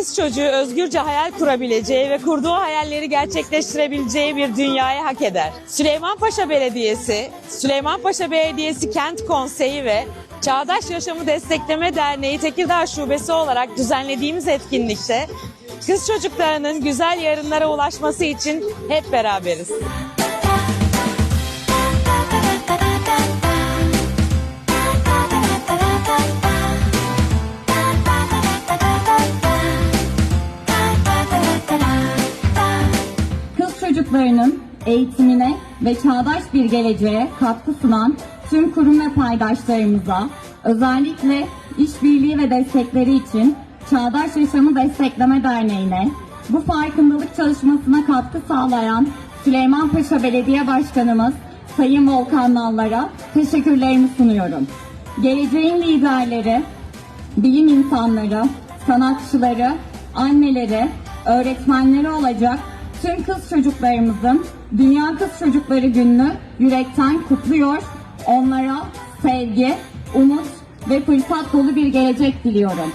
kız çocuğu özgürce hayal kurabileceği ve kurduğu hayalleri gerçekleştirebileceği bir dünyayı hak eder. Süleymanpaşa Belediyesi, Süleymanpaşa Belediyesi Kent Konseyi ve Çağdaş Yaşamı Destekleme Derneği Tekirdağ Şubesi olarak düzenlediğimiz etkinlikte kız çocuklarının güzel yarınlara ulaşması için hep beraberiz. Çocuklarının eğitimine ve çağdaş bir geleceğe katkı sunan tüm kurum ve paydaşlarımıza özellikle işbirliği ve destekleri için Çağdaş Yaşamı Destekleme Derneği'ne bu farkındalık çalışmasına katkı sağlayan Süleymanpaşa Belediye Başkanımız Sayın Volkan Nallar'a teşekkürlerimi sunuyorum. Geleceğin liderleri, bilim insanları, sanatçıları, anneleri, öğretmenleri olacak tüm kız çocuklarımızın Dünya Kız Çocukları Günü'nü yürekten kutluyor. Onlara sevgi, umut ve fırsat dolu bir gelecek diliyorum.